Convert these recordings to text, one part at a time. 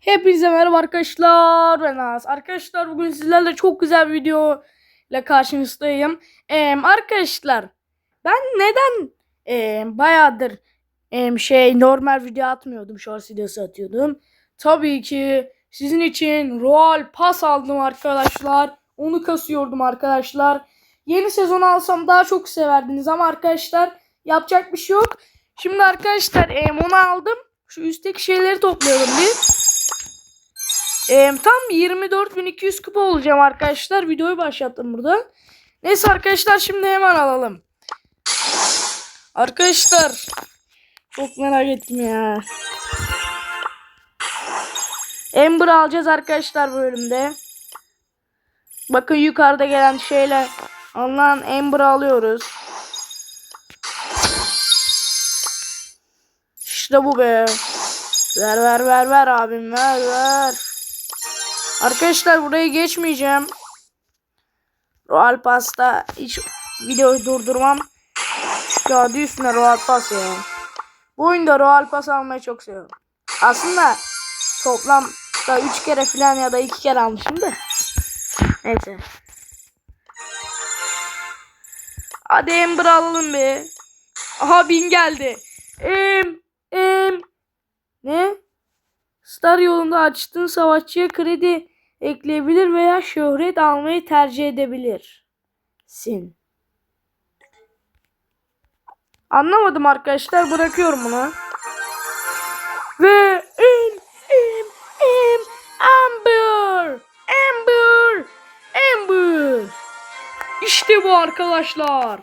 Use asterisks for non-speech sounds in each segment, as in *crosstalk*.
Hepinize merhaba arkadaşlar ben Naz. Arkadaşlar bugün sizlerle çok güzel bir video ile karşınızdayım. Ee, arkadaşlar ben neden e, bayağıdır e, şey normal video atmıyordum. Shorts videosu atıyordum. Tabii ki sizin için Royal Pass aldım arkadaşlar. Onu kasıyordum arkadaşlar. Yeni sezon alsam daha çok severdiniz ama arkadaşlar yapacak bir şey yok. Şimdi arkadaşlar e, onu aldım. Şu üstteki şeyleri toplayalım bir. Ee, tam 24.200 kupa olacağım arkadaşlar. Videoyu başlattım burada. Neyse arkadaşlar şimdi hemen alalım. Arkadaşlar çok merak ettim ya. Ember alacağız arkadaşlar bu bölümde. Bakın yukarıda gelen şeyler. Alınan Ember alıyoruz. İşte bu be. Ver ver ver ver abim ver ver. Arkadaşlar burayı geçmeyeceğim. Royal Pass'ta hiç videoyu durdurmam. Çünkü adı üstüne Royal Pass ya. Bu oyunda Royal Pass almayı çok seviyorum. Aslında toplam da 3 kere falan ya da 2 kere almışım da. Neyse. Hadi Ember alalım be. Aha bin geldi. Em, em. Ne? Star yolunda açtığın savaşçıya kredi ekleyebilir veya şöhret almayı tercih edebilir. Sin. Anlamadım arkadaşlar. Bırakıyorum bunu. Ve em em em Amber Amber Amber İşte bu arkadaşlar.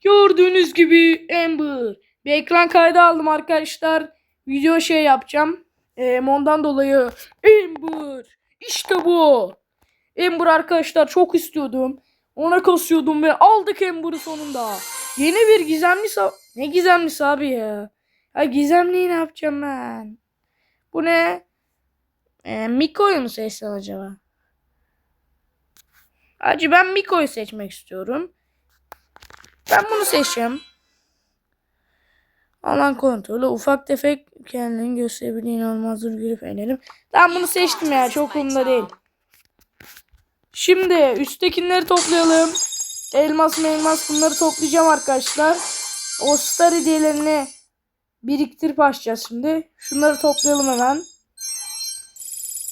Gördüğünüz gibi Amber. Bir ekran kaydı aldım arkadaşlar. Video şey yapacağım. Ee, ondan dolayı Ember. İşte bu. Ember arkadaşlar çok istiyordum. Ona kasıyordum ve aldık Ember'ı sonunda. Yeni bir gizemli sa- Ne gizemlisi abi ya? Ya gizemliyi ne yapacağım ben? Bu ne? Ee, Miko'yu mu seçsem acaba? Acı ben Miko'yu seçmek istiyorum. Ben bunu seçeceğim. Alan kontrolü ufak tefek kendini gösterebildiğin olmazdır gülüp eğlenelim. Ben bunu seçtim ya çok umurumda değil. Şimdi üsttekileri toplayalım. Elmas elmas bunları toplayacağım arkadaşlar. O star hediyelerini biriktirip açacağız şimdi. Şunları toplayalım hemen.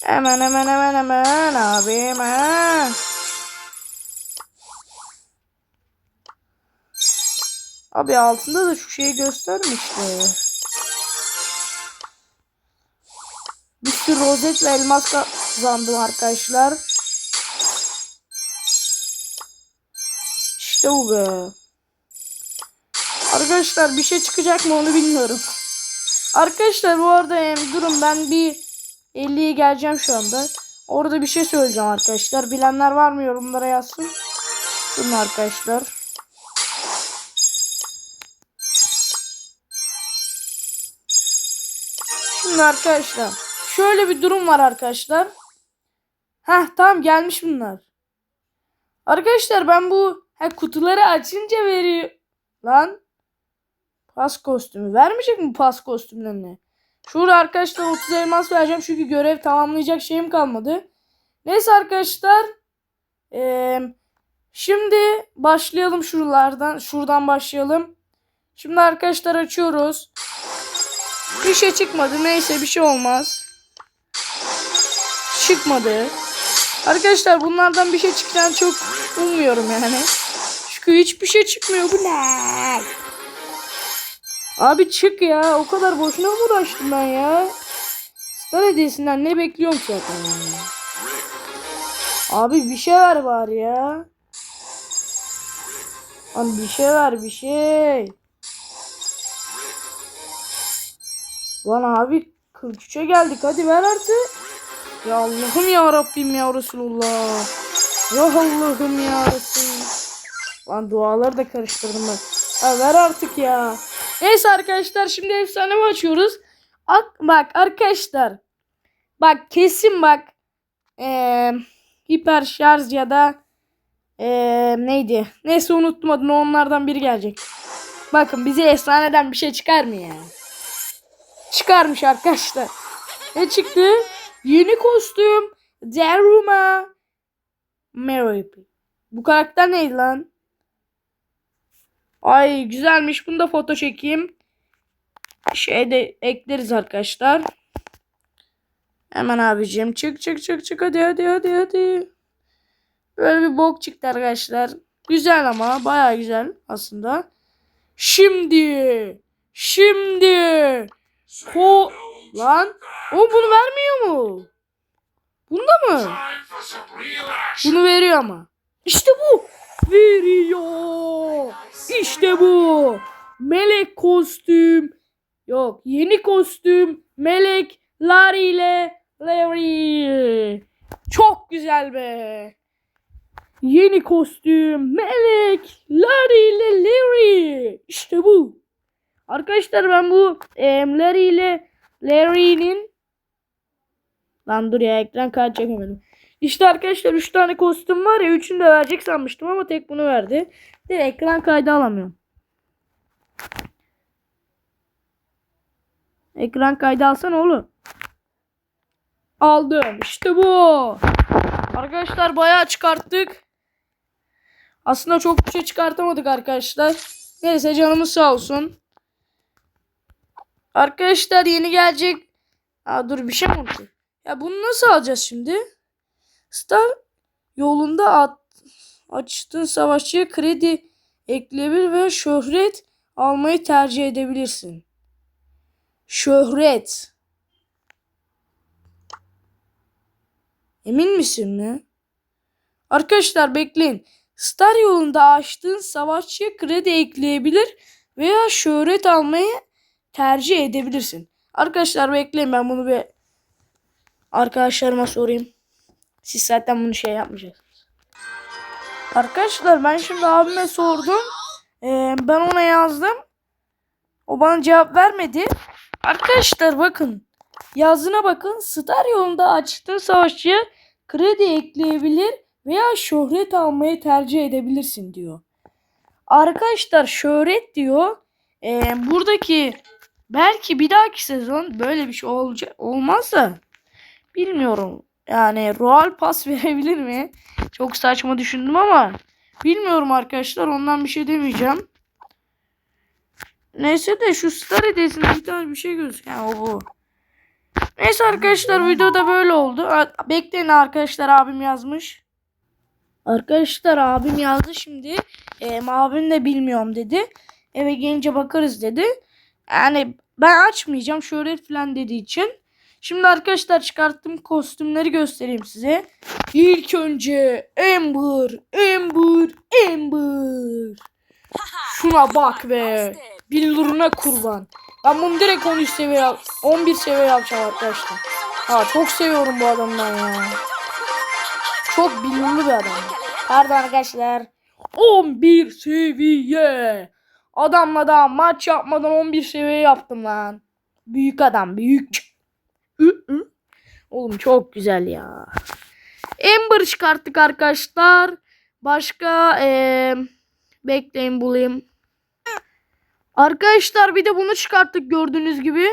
Hemen hemen hemen hemen abi hemen. Abi altında da şu şeyi göstermişti. Bir sürü rozet ve elmas kazandım arkadaşlar. İşte bu be. Arkadaşlar bir şey çıkacak mı onu bilmiyorum. Arkadaşlar bu arada em, durun ben bir 50'ye geleceğim şu anda. Orada bir şey söyleyeceğim arkadaşlar. Bilenler var mı yorumlara yazsın. Durun arkadaşlar. Şimdi arkadaşlar şöyle bir durum var arkadaşlar. Heh tamam gelmiş bunlar. Arkadaşlar ben bu he, kutuları açınca veriyor. Lan. Pas kostümü. Vermeyecek mi pas kostümlerini? Şurada arkadaşlar 30 elmas vereceğim çünkü görev tamamlayacak şeyim kalmadı. Neyse arkadaşlar. Ee, şimdi başlayalım şuralardan. Şuradan başlayalım. Şimdi arkadaşlar açıyoruz. Bir şey çıkmadı. Neyse bir şey olmaz. Çıkmadı. Arkadaşlar bunlardan bir şey çıkacağını çok ummuyorum yani. Çünkü hiçbir şey çıkmıyor. Bu ne? Abi çık ya. O kadar boşuna mı uğraştım ben ya? Star hediyesinden ne bekliyorum ki zaten? Abi bir şey ver bari ya. Abi bir şey ver bir şey. Lan abi 43'e geldik hadi ver artık. Ya Allah'ım ya Rabbim ya Resulullah. Ya Allah'ım ya Resul. Lan duaları da karıştırdım bak. Ha ver artık ya. Neyse arkadaşlar şimdi efsane mi açıyoruz? Ak bak arkadaşlar. Bak kesin bak. Ee, hiper şarj ya da ee, neydi? Neyse unuttum adını onlardan biri gelecek. Bakın bize efsaneden bir şey çıkar mı ya? Çıkarmış arkadaşlar. Ne çıktı? Yeni kostüm. Daruma. Mary. Bu karakter neydi lan? Ay güzelmiş. Bunu da foto çekeyim. Şeyde ekleriz arkadaşlar. Hemen abicim çık çık çık çık hadi hadi hadi hadi. Böyle bir bok çıktı arkadaşlar. Güzel ama baya güzel aslında. Şimdi şimdi ko lan o bunu vermiyor mu? Bunda mı? Bunu veriyor ama. İşte bu. Veriyor. İşte bu. Melek kostüm. Yok yeni kostüm. Melek Larry ile Larry. Çok güzel be. Yeni kostüm. Melek Larry ile Larry. İşte bu. Arkadaşlar ben bu em, Larry ile Larry'nin Lan dur ya ekran kaydı çekemedim. İşte arkadaşlar 3 tane kostüm var ya 3'ünü de verecek sanmıştım ama tek bunu verdi. De ekran kaydı alamıyorum. Ekran kaydı alsana oğlum. Aldım. İşte bu. Arkadaşlar bayağı çıkarttık. Aslında çok bir şey çıkartamadık arkadaşlar. Neyse canımız sağ olsun. Arkadaşlar yeni gelecek. Aa dur bir şey mi oldu? Ya bunu nasıl alacağız şimdi? Star yolunda at, açtığın savaşçıya kredi ekleyebilir ve şöhret almayı tercih edebilirsin. Şöhret. Emin misin mi? Arkadaşlar bekleyin. Star yolunda açtığın savaşçıya kredi ekleyebilir veya şöhret almayı tercih edebilirsin. Arkadaşlar bekleyin ben bunu bir arkadaşlarıma sorayım. Siz zaten bunu şey yapmayacaksınız. Arkadaşlar ben şimdi abime sordum. Ee, ben ona yazdım. O bana cevap vermedi. Arkadaşlar bakın. Yazına bakın. Star yolunda açtığı savaşçıya kredi ekleyebilir veya şöhret almayı tercih edebilirsin diyor. Arkadaşlar şöhret diyor. Ee, buradaki belki bir dahaki sezon böyle bir şey olacak olmaz da bilmiyorum. Yani Royal Pass *laughs* verebilir mi? Çok saçma düşündüm ama bilmiyorum arkadaşlar. Ondan bir şey demeyeceğim. Neyse de şu Star hediyesinde bir tane bir şey gözüküyor. Yani o bu. Neyse arkadaşlar videoda böyle oldu. Bekleyin arkadaşlar abim yazmış. Arkadaşlar abim yazdı şimdi. E, abim de bilmiyorum dedi. Eve gelince bakarız dedi. Yani ben açmayacağım şöhret falan dediği için. Şimdi arkadaşlar çıkarttığım kostümleri göstereyim size. İlk önce Amber, Amber, Amber. Şuna bak be. Billuruna kurban. Ben bunu direkt 13 seviye yap 11 seviye yapacağım arkadaşlar. Ha çok seviyorum bu adamdan ya. Çok billurlu bir adam. Pardon arkadaşlar. 11 seviye. Adamla daha maç yapmadan 11 seviye yaptım lan. Büyük adam büyük. Oğlum çok güzel ya. Ember çıkarttık arkadaşlar. Başka ee, bekleyin bulayım. Arkadaşlar bir de bunu çıkarttık gördüğünüz gibi.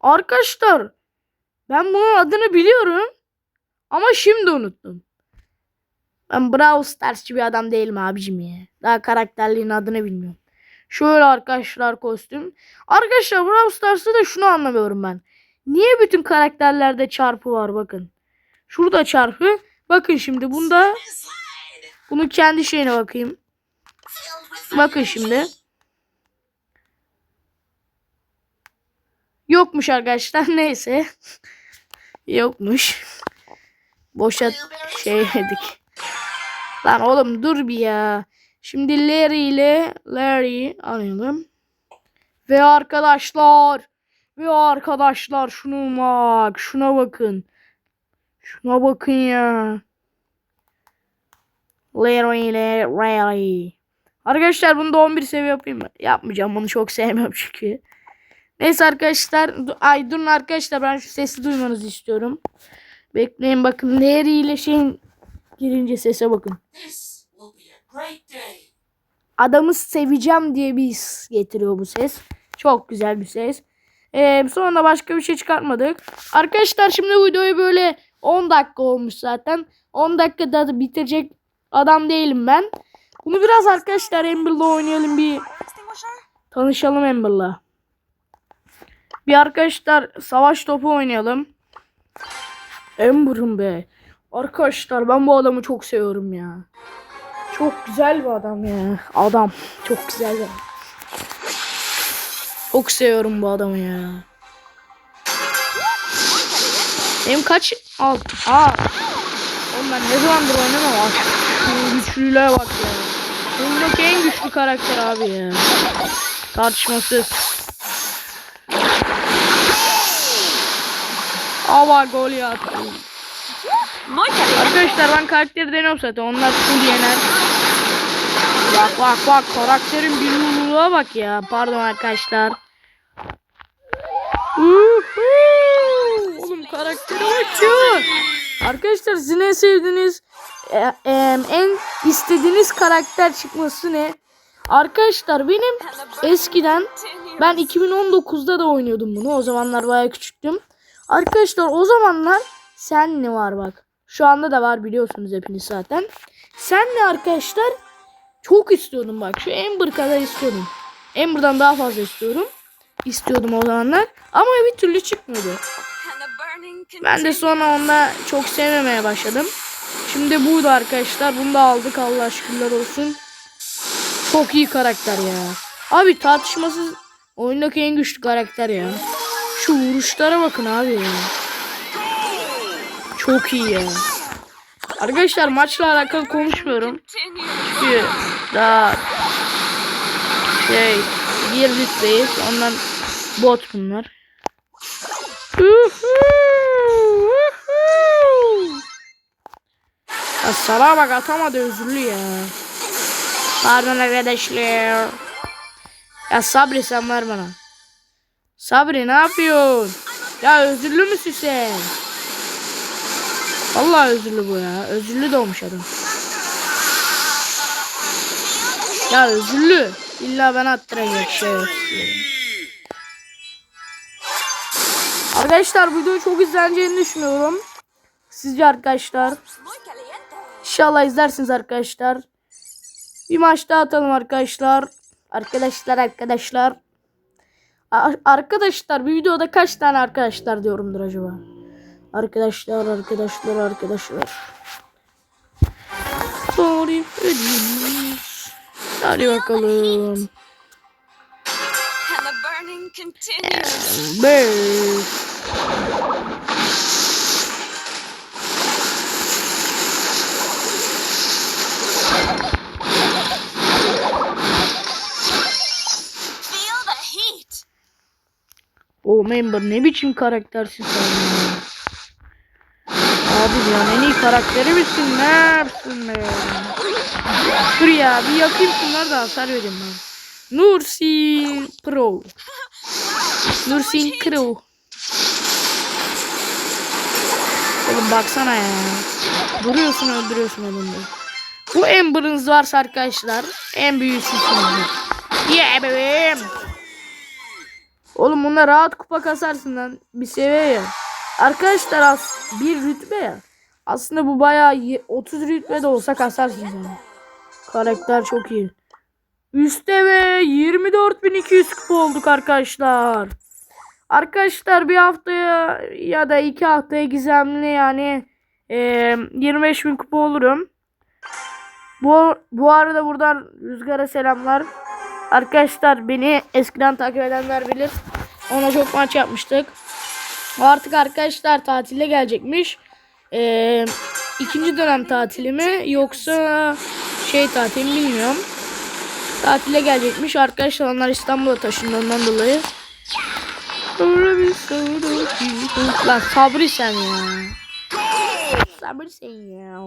Arkadaşlar ben bunun adını biliyorum. Ama şimdi unuttum. Ben Brawl Stars'çı bir adam değilim abicim ya. Daha karakterliğin adını bilmiyorum. Şöyle arkadaşlar kostüm. Arkadaşlar Brawl Stars'ta da şunu anlamıyorum ben. Niye bütün karakterlerde çarpı var bakın. Şurada çarpı. Bakın şimdi bunda bunu kendi şeyine bakayım. Bakın şimdi. Yokmuş arkadaşlar *laughs* neyse. Yokmuş. Boşa şey dedik. Lan oğlum dur bir ya. Şimdi Larry ile Larry arayalım. Ve arkadaşlar ve arkadaşlar şunu bak. Şuna bakın. Şuna bakın ya. Larry ile Larry. Arkadaşlar bunu da 11 seviye yapayım mı? Yapmayacağım. Bunu çok sevmiyorum çünkü. Neyse arkadaşlar. Ay durun arkadaşlar. Ben şu sesi duymanızı istiyorum. Bekleyin bakın. Larry ile şeyin girince sese bakın. Adamı seveceğim diye bir his getiriyor bu ses. Çok güzel bir ses. Ee, sonra başka bir şey çıkartmadık. Arkadaşlar şimdi videoyu böyle 10 dakika olmuş zaten. 10 dakikada da bitirecek adam değilim ben. Bunu biraz arkadaşlar Amber'la oynayalım bir tanışalım Amber'la. Bir arkadaşlar savaş topu oynayalım. Amber'ım be. Arkadaşlar ben bu adamı çok seviyorum ya. Çok güzel bir adam ya. Adam. Çok güzel bir adam. Çok seviyorum bu adamı ya. Benim kaç al. Aa. Oğlum ben ne zamandır oynamam. Şu güçlülüğe bak ya. Bundaki en güçlü karakter abi ya. Tartışmasız. Ava gol ya. Arkadaşlar ben karakteri deniyorum zaten. Onlar full yener. Bak bak bak karakterin bir yumruğa bak ya. Pardon arkadaşlar. Oğlum karaktere bak ya. Arkadaşlar sizin en sevdiğiniz e, e, en istediğiniz karakter çıkması ne? Arkadaşlar benim eskiden ben 2019'da da oynuyordum bunu. O zamanlar bayağı küçüktüm. Arkadaşlar o zamanlar sen ne var bak. Şu anda da var biliyorsunuz hepiniz zaten. Sen ne arkadaşlar? Çok istiyordum bak. Şu Amber kadar istiyordum. Amber'dan daha fazla istiyorum. İstiyordum o zamanlar. Ama bir türlü çıkmıyordu. Ben de sonra onda çok sevmemeye başladım. Şimdi buydu arkadaşlar. Bunu da aldık Allah şükürler olsun. Çok iyi karakter ya. Abi tartışmasız oyundaki en güçlü karakter ya. Şu vuruşlara bakın abi ya. Çok iyi ya. Arkadaşlar maçla alakalı konuşmuyorum. Çünkü daha şey bir rütbeyiz. Ondan bot bunlar. Ya salağa bak atamadı özürlü ya. Pardon arkadaşlar. Ya Sabri sen ver bana. Sabri ne yapıyorsun? Ya özürlü müsün sen? Vallahi özürlü bu ya. Özürlü doğmuş adam. Ya özürlü. İlla ben attıracak şey. Arkadaşlar bu videoyu çok izleneceğini düşünüyorum. Sizce arkadaşlar? İnşallah izlersiniz arkadaşlar. Bir maç daha atalım arkadaşlar. Arkadaşlar arkadaşlar. Arkadaşlar bir videoda kaç tane arkadaşlar diyorumdur acaba? Arkadaşlar arkadaşlar arkadaşlar. Sorry ödeyiniz. Hadi bakalım. And the burning continues. Beş. Feel the heat. O member ne biçim karaktersin sen ya. Abi ya en iyi karakteri misin? Ne yapsın be? Dur ya bir yakayım şunları da hasar vereyim ben. Nursin Pro. Nursin Pro. Oğlum baksana ya. Duruyorsun öldürüyorsun adamı. Bu Amber'ınız varsa arkadaşlar en büyüğü sizsiniz. Yeah bebeğim. Oğlum bunlar rahat kupa kasarsın lan. Bir seviye. Arkadaşlar az bir rütbe ya. Aslında bu bayağı iyi. 30 rütbe de olsa kasarsın yani. Karakter çok iyi. Üste ve 24.200 kupa olduk arkadaşlar. Arkadaşlar bir haftaya ya da iki haftaya gizemli yani e, 25.000 kupa olurum. Bu, bu arada buradan Rüzgar'a selamlar. Arkadaşlar beni eskiden takip edenler bilir. Ona çok maç yapmıştık. Artık arkadaşlar tatile gelecekmiş. Ee, ikinci dönem tatili mi yoksa şey tatil mi bilmiyorum. Tatile gelecekmiş. Arkadaşlar onlar İstanbul'a taşındı ondan dolayı. Lan sabri sen ya. Sabri sen ya.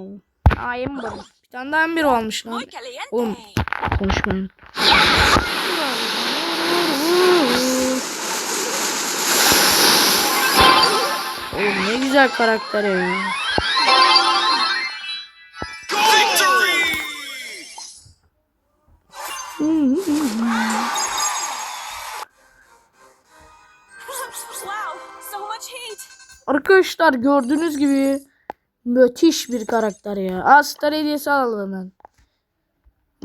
Aa Ember. Bir tane daha Ember olmuş lan. Oğlum konuşmayın. Oğlum ne güzel karakter ya. Arkadaşlar gördüğünüz gibi müthiş bir karakter ya. Aa star hediyesi alalım hemen.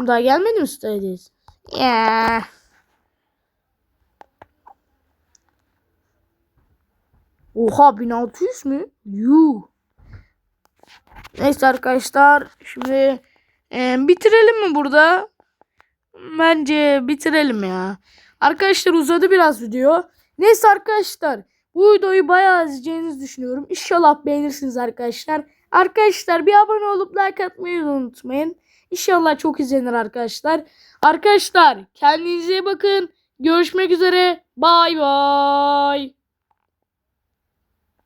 Daha gelmedi mi star hediyesi? Ya. Oha 1600 mü? Yuh. Neyse arkadaşlar şimdi e, bitirelim mi burada? Bence bitirelim ya. Arkadaşlar uzadı biraz video. Neyse arkadaşlar bu videoyu bayağı izleyeceğinizi düşünüyorum. İnşallah beğenirsiniz arkadaşlar. Arkadaşlar bir abone olup like atmayı unutmayın. İnşallah çok izlenir arkadaşlar. Arkadaşlar kendinize iyi bakın. Görüşmek üzere. Bay bay.